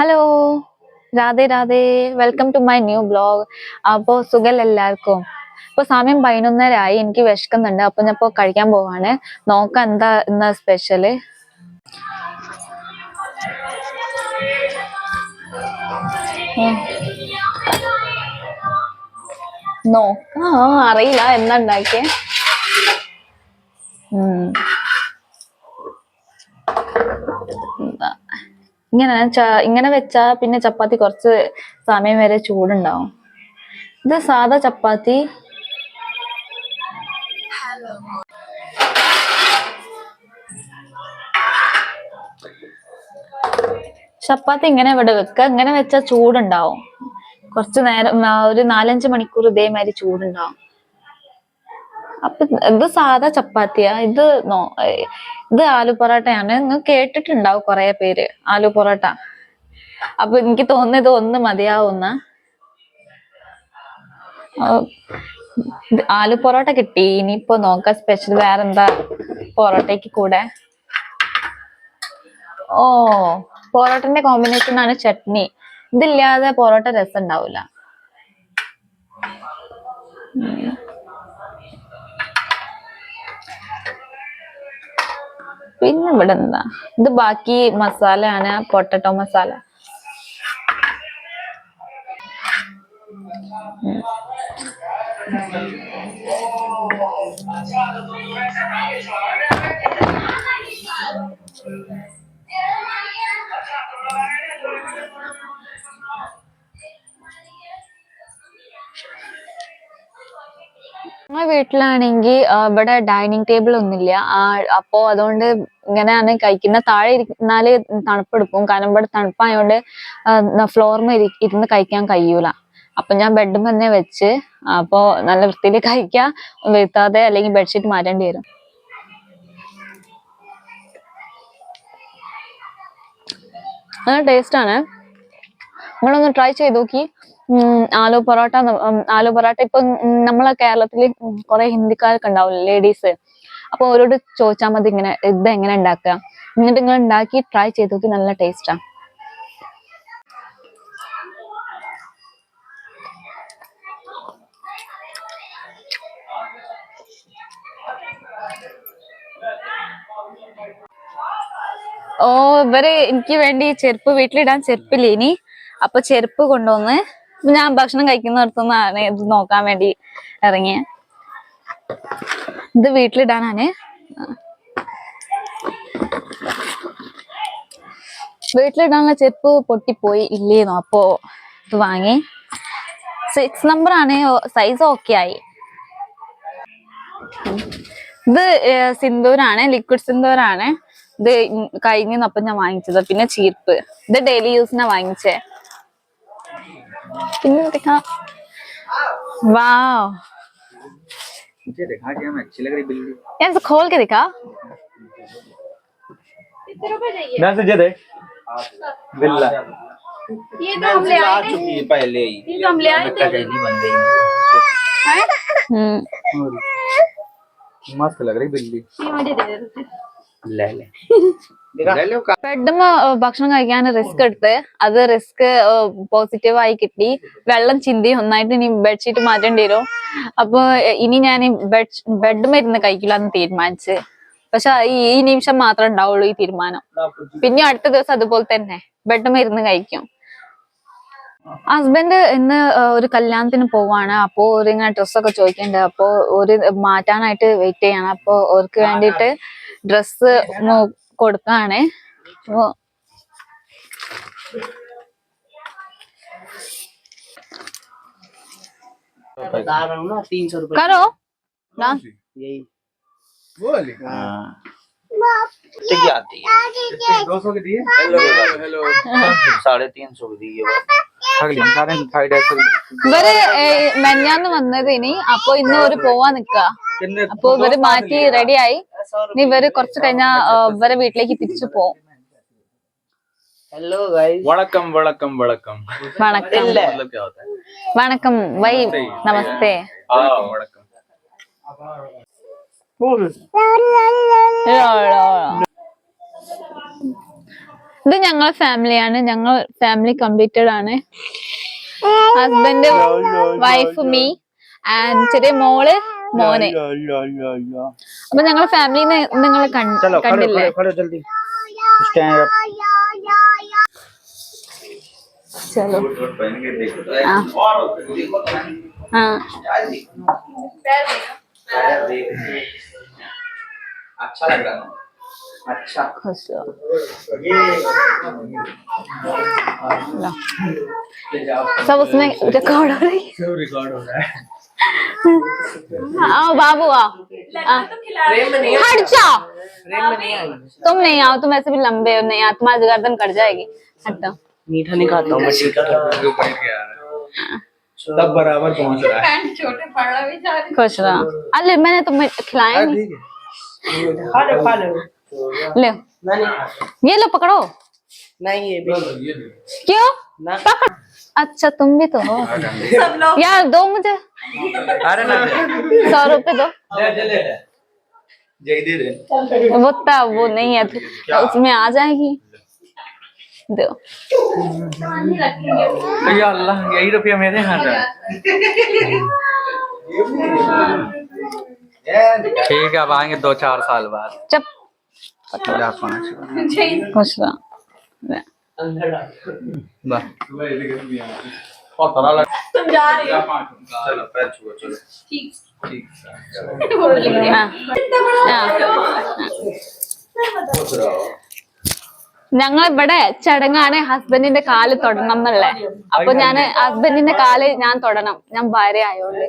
Hello Radhe Radhe. Welcome to my new blog അപ്പോ സുഖല്ല എല്ലാവർക്കും? ഇപ്പൊ സമയം പതിനൊന്നരായി എനിക്ക് വിശക്കുന്നുണ്ട്. അപ്പൊ ഞാൻ ഇപ്പൊ കഴിക്കാൻ പോവാണ്. നോക്കാം എന്താ ഇന്ന് സ്പെഷ്യൽ നോക്കാം. അറിയില്ല. എന്താ ഉണ്ടാക്കിയേ ഉം. എന്താ ഇങ്ങനെ ഇങ്ങനെ വെച്ചാ പിന്നെ ചപ്പാത്തി കുറച്ച് സമയം വരെ ചൂടുണ്ടാവും. ഇത് സാധാ ചപ്പാത്തി. ചപ്പാത്തി ഇങ്ങനെ ഇവിടെ വെക്കുക ഇങ്ങനെ വെച്ചാൽ ചൂടുണ്ടാവും. കുറച്ച് നേരം ഒരു നാലഞ്ച് മണിക്കൂർ ഇതേമാതിരി ചൂടുണ്ടാവും. അപ്പൊ ഇത് സാധാ ചപ്പാത്തിയാ. ഇത് നോ ഇത് ആലു പൊറോട്ടയാണ്. നിങ്ങൾ കേട്ടിട്ടുണ്ടാവും കുറെ പേര് ആലു പൊറോട്ട. അപ്പൊ എനിക്ക് തോന്നുന്നത് ഒന്ന് മതിയാവുന്ന ആലു പൊറോട്ട കിട്ടി. ഇനിയിപ്പോ നോക്കാം സ്പെഷ്യൽ വേറെന്താ പൊറോട്ടയ്ക്ക് കൂടെ. ഓ പൊറോട്ടന്റെ കോമ്പിനേഷൻ ആണ് ചട്നി. ഇതില്ലാതെ പൊറോട്ട രസം ഉണ്ടാവില്ല പിന്നെ ഇവിടെ എന്താ ഇത് ബാക്കി മസാല ആണ് പൊട്ടറ്റോ മസാല ഉം. ഞങ്ങളെ വീട്ടിലാണെങ്കിൽ ഇവിടെ ഡൈനിങ് ടേബിൾ ഒന്നുമില്ല. അപ്പോൾ അപ്പോ അതുകൊണ്ട് ഇങ്ങനെയാണ് കഴിക്കുന്ന. താഴെ ഇരുന്നാൽ തണുപ്പെടുക്കും. കാരണം ഇവിടെ തണുപ്പായതുകൊണ്ട് ഫ്ലോറിൽ ഇരുന്ന് കഴിക്കാൻ കഴിയൂല. അപ്പൊ ഞാൻ ബെഡും തന്നെ വെച്ച് അപ്പോ നല്ല വൃത്തിയിൽ കഴിക്കാം. വീഴ്ത്താതെ അല്ലെങ്കിൽ ബെഡ്ഷീറ്റ് മാറ്റേണ്ടി വരും. നല്ല ടേസ്റ്റ് ആണ് നിങ്ങളൊന്ന് ട്രൈ ചെയ്ത് നോക്കി. ആലു പൊറോട്ട ആലു പൊറോട്ട ഇപ്പൊ നമ്മളെ കേരളത്തിൽ കുറെ ഹിന്ദിക്കാരൊക്കെ ഉണ്ടാവില്ലേ ലേഡീസ് അപ്പൊ അവരോട് ചോദിച്ചാൽ മതി ഇങ്ങനെ ഇത് എങ്ങനെ ഉണ്ടാക്കുക എന്നിട്ട് നിങ്ങൾ ഉണ്ടാക്കി ട്രൈ ചെയ്ത് നോക്കി നല്ല ടേസ്റ്റാ ഓ ഇവർ എനിക്ക് വേണ്ടി ചെരുപ്പ് വീട്ടിലിടാൻ ചെരുപ്പില്ലേ ഇനി? അപ്പൊ ചെരുപ്പ് കൊണ്ടുവന്ന് ഞാൻ ഭക്ഷണം കഴിക്കുന്നിടത്തുനിന്നാണ് ഇത് നോക്കാൻ വേണ്ടി ഇറങ്ങിയ. ഇത് വീട്ടിലിടാനാണ്. വീട്ടിലിടാനുള്ള ചെരുപ്പ് പൊട്ടിപ്പോയി ഇല്ലേന്നു? അപ്പോ ഇത് വാങ്ങി. സിക്സ് നമ്പർ ആണ് സൈസ് ഓക്കെ ആയി. ഇത് സിന്ദൂരാണ് ലിക്വിഡ് സിന്ദൂരാണ്. ഇത് കഴിഞ്ഞ ഞാൻ വാങ്ങിച്ചത്. പിന്നെ ചീർപ്പ്. ഇത് ഡെയിലി യൂസിനാ വാങ്ങിച്ചേ. पिंक दिखा। वाओ। मुझे दिखा क्या मैं अच्छी लग रही बिल्ली। यार खोल के दिखा। मैं से दे बिल्ला। ये तो हम ले आए थे। है पहले ही। ये तो हम ले आए थे। बन गई हम्म। मस्त लग रही बिल्ली। ये मुझे दे दे ले ले। പെട്ടെന്ന് ഭക്ഷണം കഴിക്കാൻ റിസ്ക് എടുത്ത് അത് റിസ്ക് പോസിറ്റീവ് ആയി കിട്ടി. വെള്ളം ചിന്തി ഒന്നായിട്ട് ഇനി ബെഡ്ഷീറ്റ് മാറ്റേണ്ടി വരും. അപ്പൊ ഇനി ഞാൻ ബെഡ് മരുന്ന് കഴിക്കില്ല എന്ന് തീരുമാനിച്ച്. പക്ഷെ ഈ നിമിഷം മാത്രമേ ഉണ്ടാവുള്ളൂ ഈ തീരുമാനം. പിന്നെ അടുത്ത ദിവസം അതുപോലെ തന്നെ ബെഡ് മരുന്ന് കഴിക്കും. ഹസ്ബൻഡ് ഇന്ന് ഒരു കല്യാണത്തിന് പോവാണ്. അപ്പോ ഇങ്ങനെ ഡ്രസ്സൊക്കെ ചോദിക്കണ്ട്. അപ്പോ ഒരു മാറ്റാനായിട്ട് വെയിറ്റ് ചെയ്യണം. അപ്പോ അവർക്ക് വേണ്ടിട്ട് ഡ്രസ്സ് കൊടുക്കാണ് അപ്പോ बता रहा हूँ ना तीन सौ रुपए करो ना यही ठीक आती है दो सौ के दिए हेलो हेलो साढ़े तीन सौ की दी है अगली हम सारे फाइव डेज ഇവര് ഏ, മെഞ്ഞാന്ന് വന്നത് ഇനി അപ്പൊ ഇന്ന് ഒരു പോവാൻ നിക്ക അപ്പൊ ഇവര് മാറ്റി റെഡിയായി ഇനി ഇവർ കുറച്ച് കഴിഞ്ഞാ ഇവരെ വീട്ടിലേക്ക് തിരിച്ചു പോവും ഹലോ വൈ നമസ്തേ. ഇത് ഞങ്ങളെ ഫാമിലിയാണ്. ഞങ്ങൾ ഫാമിലി കംപ്ലീറ്റഡ് ആണ്. ഹസ്ബൻഡ് വൈഫ് മീ ആൻഡ് ചെറിയ മോൾ മോന് അപ്പൊ ഞങ്ങളെ ഫാമിലിന്ന് നിങ്ങൾ चलो खड़ो കണ്ടില്ലേ खड़ो खड़ो जल्दी स्टैंड अप ചലോ ആ ആ अच्छा लग रहा है अच्छा खुश हो लो। सब उसमें रिकॉर्ड हो रही है रिकॉर्ड हो रहा है आओ बाबू आओ। हाँ। हट जाओ। तुम नहीं आओ तुम ऐसे भी लंबे हो नहीं आओ तुम्हारी गर्दन कट जाएगी। हटो। मीठा नहीं खाता हूँ तब बराबर पहुँच रहा है। छोटे पड़ा भी जा रही खुश रहो। अरे मैंने तुम्हें खिलाया नहीं। खा लो खा लो। ले। ये लो पकड़ो। नहीं ये भी। क्यों? ना। पकड़। अच्छा तुम भी तो हो। सब लोग। यार दो मुझे। अरे ना सौ रुपए दो। जय दे दे। वो तब वो नहीं है उसमें आ जाएगी। दो। अल्लाह यही रुपया मेरे हाथ है। ठीक है अब आएँगे दो चार साल बाद। चुप। पाँच। खुश रहो ले। अंदर डाल बस तुम जा रही हो चलो पैर छुओ चलो ठीक ठीक हाँ हाँ ഞങ്ങൾ ഇവിടെ ചടങ്ങാണ് ഹസ്ബൻഡിന്റെ കാല് തൊടണം എന്നുള്ളത് അപ്പൊ ഞാൻ ഹസ്ബൻഡിന്റെ കാല് ഞാൻ തൊടണം ഞാൻ ഭാര്യ ആയോണ്ട്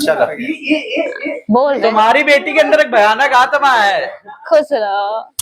चलो बोल दे तुम्हारी बेटी के अंदर एक भयानक आत्मा है खुश रहो हाँ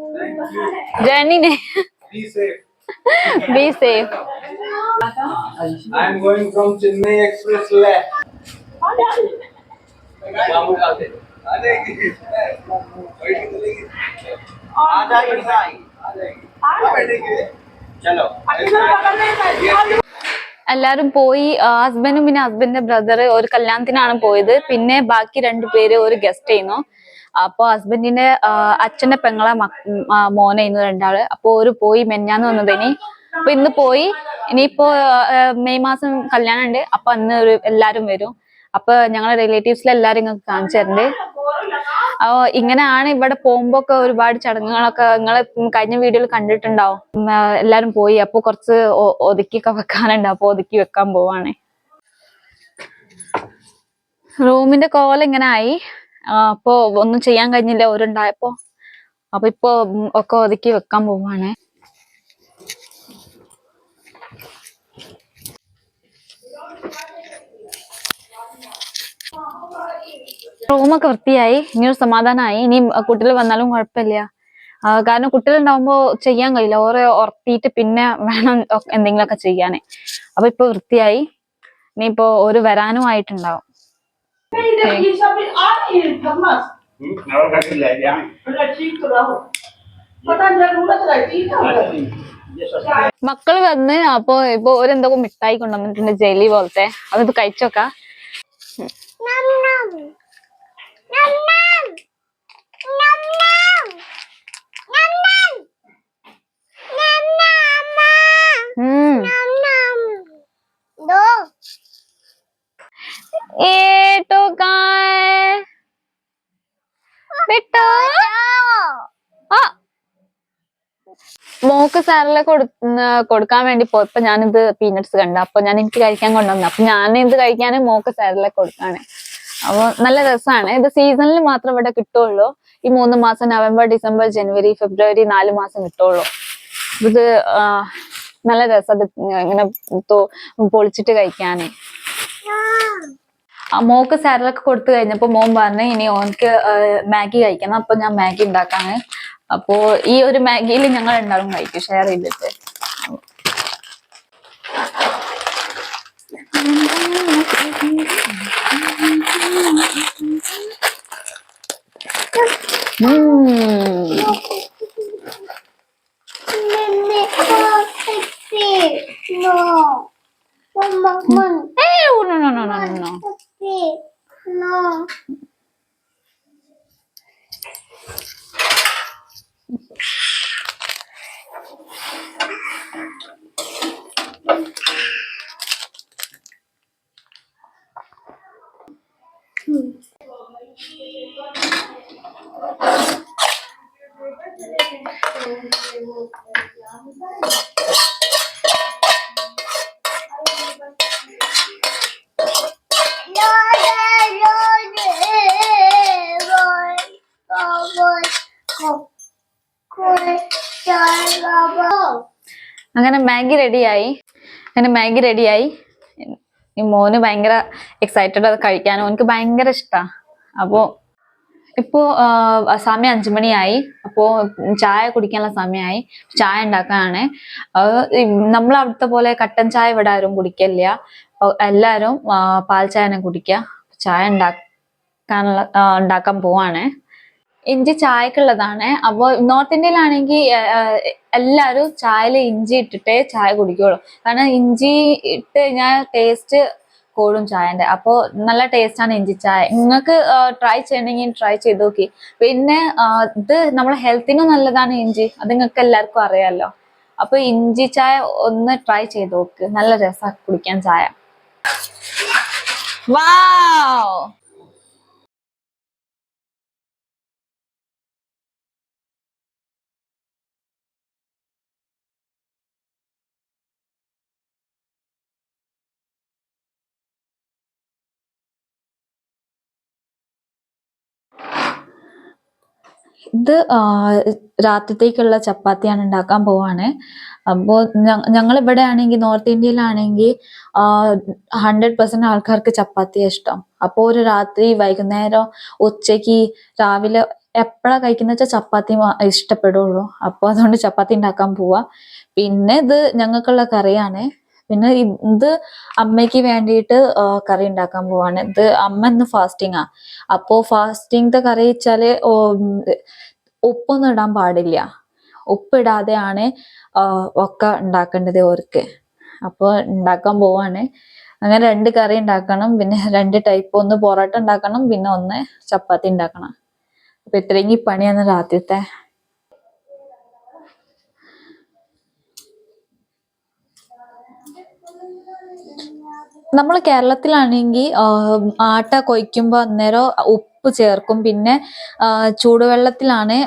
जर्नी ने be safe I am going from Chennai Expressway. बाबू का से आ जाएगी आ जाएगी चलो എല്ലാരും പോയി ഹസ്ബൻഡും പിന്നെ ഹസ്ബൻഡിന്റെ ബ്രദർ ഒരു കല്യാണത്തിനാണ് പോയത് പിന്നെ ബാക്കി രണ്ടുപേര് ഒരു ഗസ്റ്റ് ചെയ്യുന്നു അപ്പൊ ഹസ്ബൻഡിന്റെ അച്ഛന്റെ പെങ്ങളെ മോനെ ഇന്ന് രണ്ടാൾ. അപ്പൊ ഒരു പോയി മെഞ്ഞാന്ന് വന്നതിനി അപ്പൊ ഇന്ന് പോയി. ഇനിയിപ്പോ മെയ് മാസം കല്യാണം ഉണ്ട് അപ്പൊ അന്ന് ഒരു എല്ലാരും വരും. അപ്പൊ ഞങ്ങളെ റിലേറ്റീവ്സിൽ എല്ലാരും ഇങ്ങനെ കാണിച്ചു തരണ്ട്. അപ്പൊ ഇങ്ങനെയാണ് ഇവിടെ പോകുമ്പോ ഒക്കെ ഒരുപാട് ചടങ്ങുകളൊക്കെ നിങ്ങൾ കഴിഞ്ഞ വീഡിയോയിൽ കണ്ടിട്ടുണ്ടാവും. എല്ലാരും പോയി. അപ്പൊ കുറച്ച് ഒതുക്കി ഒതുക്കിയൊക്കെ വെക്കാനുണ്ട്. അപ്പൊ ഒതുക്കി വെക്കാൻ പോവാണ്. റൂമിന്റെ കോല ഇങ്ങനെ ആയി? അപ്പൊ ഒന്നും ചെയ്യാൻ കഴിഞ്ഞില്ല. ഒരുണ്ടായപ്പോ അപ്പൊ ഇപ്പൊ ഒക്കെ ഒതുക്കി വെക്കാൻ പോവാണ്. റൂമൊക്കെ വൃത്തിയായി. ഇനി ഒരു സമാധാനമായി ഇനി കുട്ടികൾ വന്നാലും കുഴപ്പമില്ല. കാരണം കുട്ടികളുണ്ടാവുമ്പോ ചെയ്യാൻ കഴിയില്ല. ഓരോ ഉറത്തിയിട്ട് പിന്നെ വേണം എന്തെങ്കിലുമൊക്കെ ചെയ്യാന്. അപ്പൊ ഇപ്പൊ വൃത്തിയായി. ഇനിയിപ്പോ ഒരു വരാനും ആയിട്ടുണ്ടാവും. മക്കൾ വന്ന് അപ്പൊ ഇപ്പൊ ഓരെന്തൊക്കെ മിഠായി കൊണ്ടുവന്നിട്ടുണ്ട് ജെലി പോലത്തെ. അതിപ്പോ കഴിച്ചോക്കാ. ഉം വിട്ടോ ആ. മോക്ക് സാറിലെ കൊടുക്കാൻ വേണ്ടി പോയപ്പോ ഞാനിത് പീനട്സ് കണ്ടു. അപ്പൊ ഞാൻ എനിക്ക് കഴിക്കാൻ കൊണ്ടുവന്നു. അപ്പൊ ഞാൻ ഇത് കഴിക്കാൻ മോക്ക് സാറിലെ കൊടുക്കാണ്. അപ്പൊ നല്ല രസമാണ് ഇത് സീസണിൽ മാത്രം ഇവിടെ കിട്ടുള്ളൂ. ഈ മൂന്ന് മാസം നവംബർ ഡിസംബർ ജനുവരി ഫെബ്രുവരി നാല് മാസം കിട്ടുള്ളൂ. ഇത് നല്ല രസം. ഇങ്ങനെ പൊളിച്ചിട്ട് കഴിക്കാനേ. മോക്ക് സാലഡൊക്കെ കൊടുത്തു കഴിഞ്ഞപ്പോൾ മോൻ പറഞ്ഞു ഇനി ഓനക്ക് മാഗി കഴിക്കണം അപ്പൊ ഞാൻ മാഗി ഉണ്ടാക്കാണ് അപ്പോ ഈ ഒരു മാഗിയിൽ ഞങ്ങൾ രണ്ടാളും കഴിക്കും ഷെയർ ചെയ്തിട്ട് No. No, no, no, no, no, no. Oh. അങ്ങനെ മാഗി റെഡിയായി. അങ്ങനെ മാഗി റെഡിയായി. ഈ മോന് ഭയങ്കര എക്സൈറ്റഡ് അത് കഴിക്കാൻ എനിക്ക് ഭയങ്കര ഇഷ്ടാ. അപ്പോ ഇപ്പോ ആ, സമയം അഞ്ചു മണിയായി അപ്പോ ചായ കുടിക്കാനുള്ള സമയമായി ചായ ഉണ്ടാക്കാനാണ്. നമ്മൾ അവിടുത്തെ പോലെ കട്ടൻ ചായ ഇവിടെ ആരും കുടിക്കില്ല എല്ലാവരും പാൽ ചായ തന്നെ കുടിക്കുക ചായ ഉണ്ടാക്കാനുള്ള ഉണ്ടാക്കാൻ പോവാണ്. ഇഞ്ചി ചായക്കുള്ളതാണ്. അപ്പോൾ നോർത്ത് ഇന്ത്യയിലാണെങ്കിൽ എല്ലാവരും ചായയിൽ ഇഞ്ചി ഇട്ടിട്ടേ ചായ കുടിക്കുള്ളൂ. കാരണം ഇഞ്ചി ഇട്ട് കഴിഞ്ഞാൽ ടേസ്റ്റ് കൂടും ചായന്റെ അപ്പോൾ നല്ല ടേസ്റ്റാണ് ഇഞ്ചി ചായ. നിങ്ങൾക്ക് ട്രൈ ചെയ്യണമെങ്കിൽ ട്രൈ ചെയ്ത് നോക്കി. പിന്നെ ഇത് നമ്മളെ ഹെൽത്തിനും നല്ലതാണ് ഇഞ്ചി. അത് നിങ്ങൾക്ക് എല്ലാവർക്കും അറിയാമല്ലോ അപ്പോൾ ഇഞ്ചി ചായ ഒന്ന് ട്രൈ ചെയ്ത് നോക്ക്. നല്ല രസമാണ് കുടിക്കാൻ ചായ. വാവ് ഇത് രാത്രിത്തേക്കുള്ള ചപ്പാത്തിയാണ് ഉണ്ടാക്കാൻ പോവാണ്. അപ്പോൾ ഞങ്ങൾ ഇവിടെ ആണെങ്കിൽ നോർത്ത് ഇന്ത്യയിലാണെങ്കിൽ ഹൺഡ്രഡ് പെർസെന്റ് ആൾക്കാർക്ക് ചപ്പാത്തിയാണ് ഇഷ്ടം. അപ്പോൾ ഒരു രാത്രി വൈകുന്നേരം ഉച്ചയ്ക്ക് രാവിലെ എപ്പോഴാ കഴിക്കുന്ന വെച്ചാൽ ചപ്പാത്തി ഇഷ്ടപ്പെടുള്ളൂ. അപ്പോൾ അതുകൊണ്ട് ചപ്പാത്തി ഉണ്ടാക്കാൻ പോവാ. പിന്നെ ഇത് ഞങ്ങൾക്കുള്ള കറിയാണ്. പിന്നെ ഇത് അമ്മയ്ക്ക് വേണ്ടിയിട്ട് കറി ഉണ്ടാക്കാൻ പോവാണ്. ഇത് അമ്മ ഇന്ന് ഫാസ്റ്റിംഗ് ആ. അപ്പോ ഫാസ്റ്റിംഗത്തെ കറി വെച്ചാൽ ഉപ്പൊന്നും ഇടാൻ പാടില്ല. ഉപ്പിടാതെയാണ് ഒക്കെ ഉണ്ടാക്കേണ്ടത് ഓർക്ക്. അപ്പോൾ ഉണ്ടാക്കാൻ പോവാണ്. അങ്ങനെ രണ്ട് കറി ഉണ്ടാക്കണം. പിന്നെ രണ്ട് ടൈപ്പ് ഒന്ന് പൊറോട്ട ഉണ്ടാക്കണം പിന്നെ ഒന്ന് ചപ്പാത്തി ഉണ്ടാക്കണം. അപ്പൊ ഇത്രയും പണിയാണ് രാത്രിത്തെ നമ്മൾ കേരളത്തിലാണെങ്കിൽ ആട്ട കൊയ്ക്കുമ്പോൾ അന്നേരം ഉപ്പ് ചേർക്കും. പിന്നെ ചൂടുവെള്ളത്തിലാണ്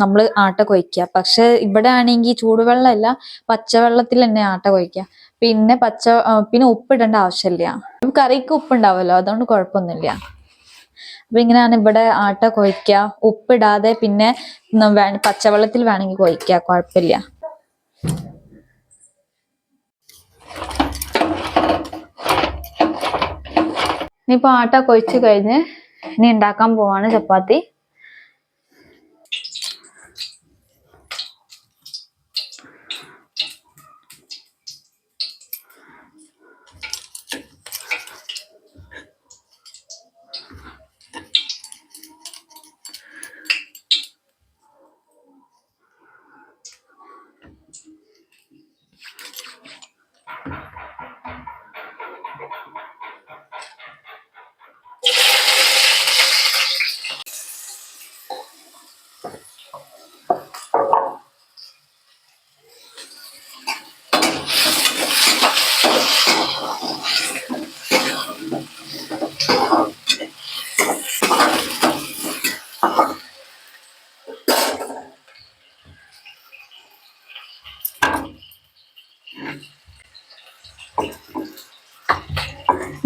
നമ്മൾ ആട്ട കൊയ്ക്കുക പക്ഷെ ഇവിടെ ആണെങ്കിൽ ചൂടുവെള്ളമല്ല പച്ചവെള്ളത്തിൽ തന്നെ ആട്ട കൊയ്ക്കുക പിന്നെ പച്ച പിന്നെ ഉപ്പിടേണ്ട ആവശ്യമില്ല കറിക്ക് ഉപ്പുണ്ടാവുമല്ലോ അതുകൊണ്ട് കുഴപ്പമൊന്നുമില്ല അപ്പൊ ഇങ്ങനെയാണ് ഇവിടെ ആട്ട കൊയ്ക്കുക ഉപ്പിടാതെ പിന്നെ പച്ചവെള്ളത്തിൽ വേണമെങ്കിൽ കൊയ്ക്കുക കുഴപ്പമില്ല ഇനിയിപ്പോ ആട്ട കൊഴിച്ച് കഴിഞ്ഞ് ഇനി ഉണ്ടാക്കാൻ പോവാണ് ചപ്പാത്തി.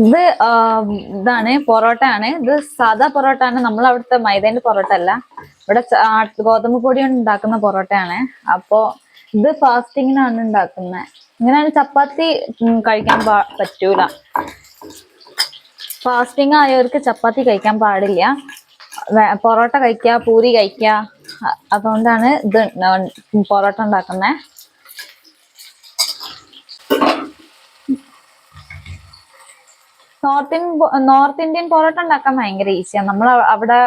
ഇത് ഇതാണ് പൊറോട്ട ആണ് ഇത് സാധാ പൊറോട്ട ആണ് നമ്മൾ അവിടുത്തെ മൈദേന്റെ പൊറോട്ട അല്ല. ഇവിടെ ഗോതമ്പ് പൊടി കൊണ്ട് ഉണ്ടാക്കുന്ന പൊറോട്ടയാണ്. അപ്പോ ഇത് ഫാസ്റ്റിങ്ങിനാണ് ഉണ്ടാക്കുന്നത് ഇങ്ങനെയാണ് ചപ്പാത്തി കഴിക്കാൻ പറ്റൂല. ഫാസ്റ്റിംഗ് ആയവർക്ക് ചപ്പാത്തി കഴിക്കാൻ പാടില്ല. പൊറോട്ട കഴിക്കുക പൂരി കഴിക്കുക അതുകൊണ്ടാണ് ഇത് പൊറോട്ട ഉണ്ടാക്കുന്നത് north Indian north Indian parotta ഉണ്ടാക്കാൻ ഭയങ്കര ഈസിയാണ് നമ്മൾ അവിടെ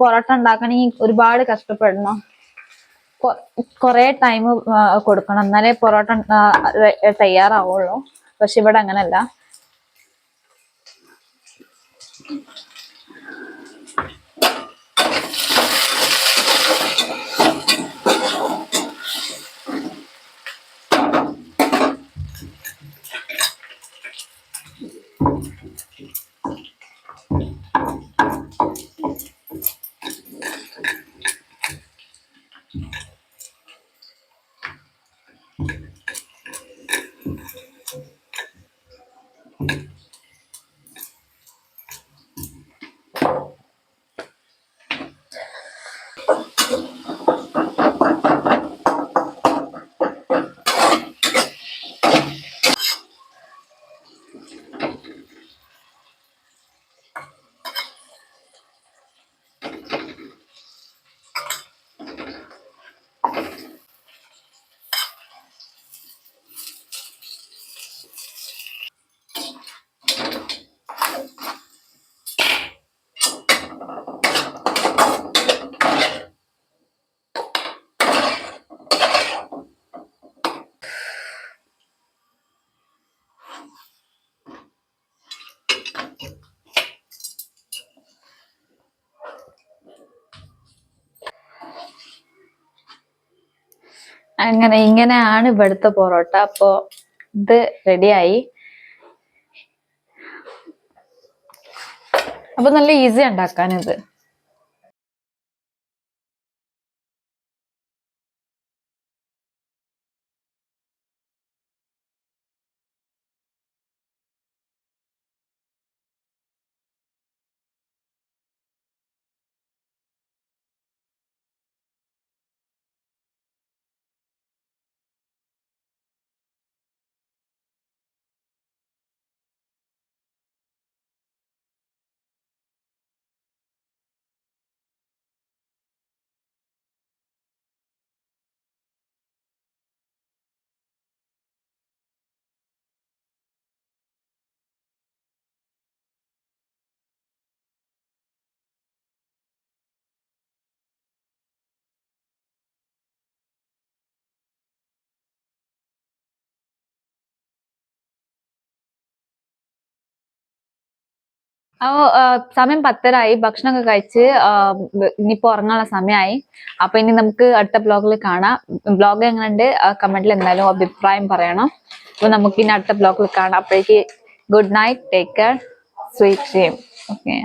പൊറോട്ട ഉണ്ടാക്കണമെങ്കിൽ ഒരുപാട് കഷ്ടപ്പെടണം. കുറേ ടൈം കൊടുക്കണം. എന്നാലേ പൊറോട്ട തയ്യാറാവുള്ളൂ. പക്ഷെ ഇവിടെ അങ്ങനല്ല. അങ്ങനെ ഇങ്ങനെയാണ് ഇവിടുത്തെ പൊറോട്ട. അപ്പോ ഇത് റെഡിയായി. അപ്പൊ നല്ല ഈസി ഉണ്ടാക്കാൻ ഇത് അപ്പോ ആ, സമയം പത്തരായി. ഭക്ഷണമൊക്കെ കഴിച്ച് ഇനിയിപ്പോ ഉറങ്ങാനുള്ള സമയമായി അപ്പൊ ഇനി നമുക്ക് അടുത്ത ബ്ലോഗിൽ കാണാം. ബ്ലോഗ് എങ്ങനെയുണ്ട്? കമന്റിൽ എന്തായാലും അഭിപ്രായം പറയണം. അപ്പൊ നമുക്ക് ഇനി അടുത്ത ബ്ലോഗിൽ കാണാം. അപ്പോഴേക്ക് good night. Take care. Sweet okay.